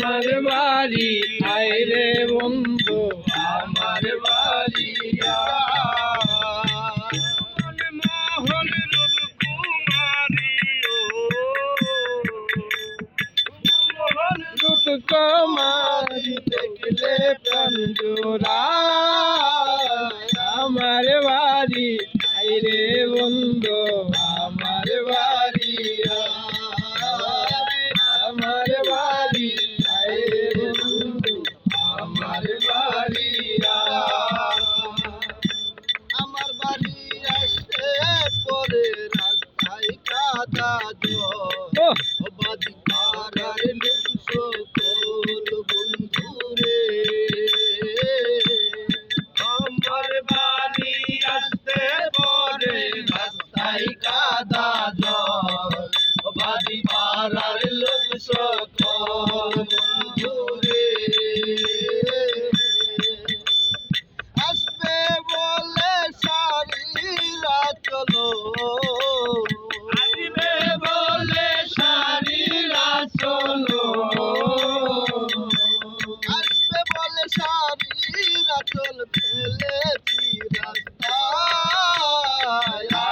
আমার বাড়ি আইরে বন্ধু আমার বাড়ি মোহন মোহন আমার বাড়ি আইরে বন্ধু I do. চল ফেলেছি রাস্তায়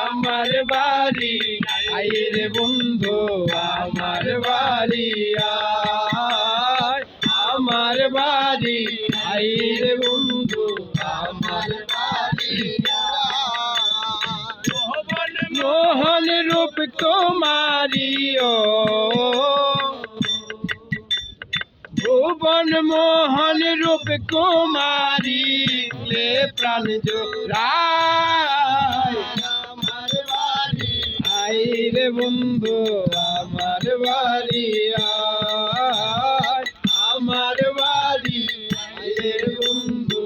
আমার বাড়ি আইরে বন্ধু আমার বাড়ি আয়। আমার বাড়ি আইরে বন্ধু আমার বাড়ি মোহন রূপ কুমারিও ভুবন মোহন রূপ কুমারী লে প্রাণ জোড়ায় বাড়ি আইরে বন্ধু আমার বাড়ি। আমার বাড়ি বন্ধু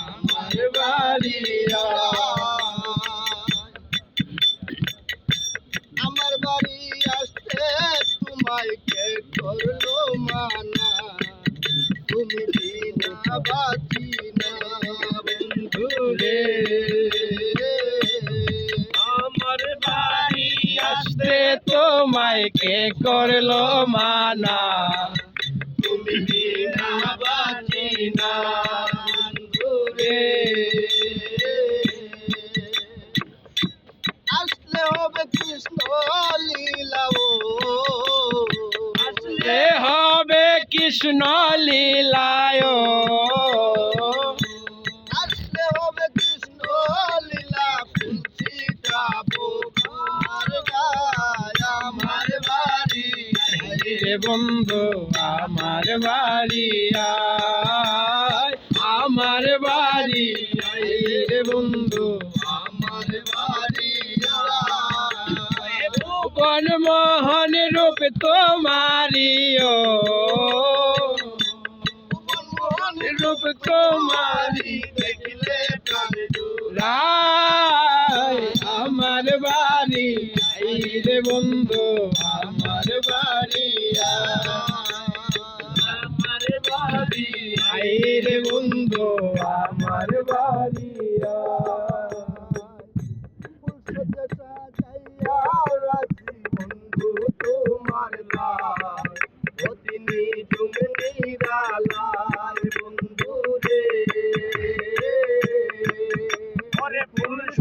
আমার বাড়ি আমার বাড়ি আসতে তোমায় কে করল বিনা বাঁচি না বন্ধু রে আমার বাড়ি আসতে তোমায় কে করল মানা তুমি না আসলে হবে কৃষ্ণ লীলা আসলে হবে কৃষ্ণ লীলায় আসলে হবে কৃষ্ণ আমার বাড়ি রে বন্ধু, আমার বাড়ি। আমার বাড়ি বন্ধু, আমার বাড়ি বন মোহন রূপ তোমারিও রূপ কুমারী দেখলে আমার বাড়ি রে বন্ধু, আমার বাড়ি আমার বাড়ি রে বন্ধু, আমার বাড়ি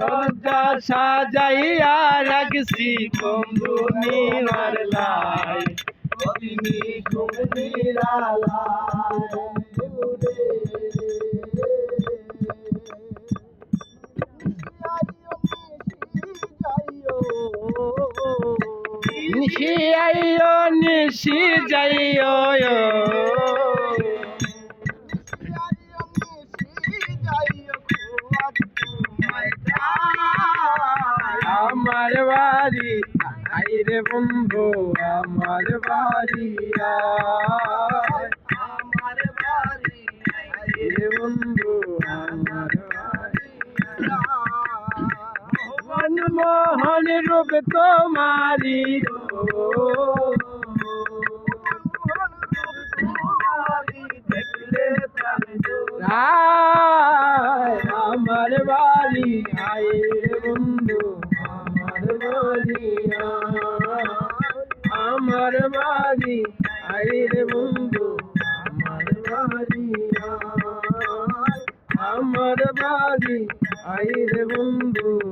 সজ্জা সাজাইয়া রাখছি বন্ধু মিনার লাই তুমি লাল নিশি আইও নিশি যাইও আমার বাড়ি আইরে বন্ধু আমার বাড়ি আয়। আমার বাড়ি আইরে বন্ধু আমার বাড়ি মন মোহন রূপ তোমারি দেখলে প্রাণ রায় আমার বাড়ি আইরে আইরে বন্ধু।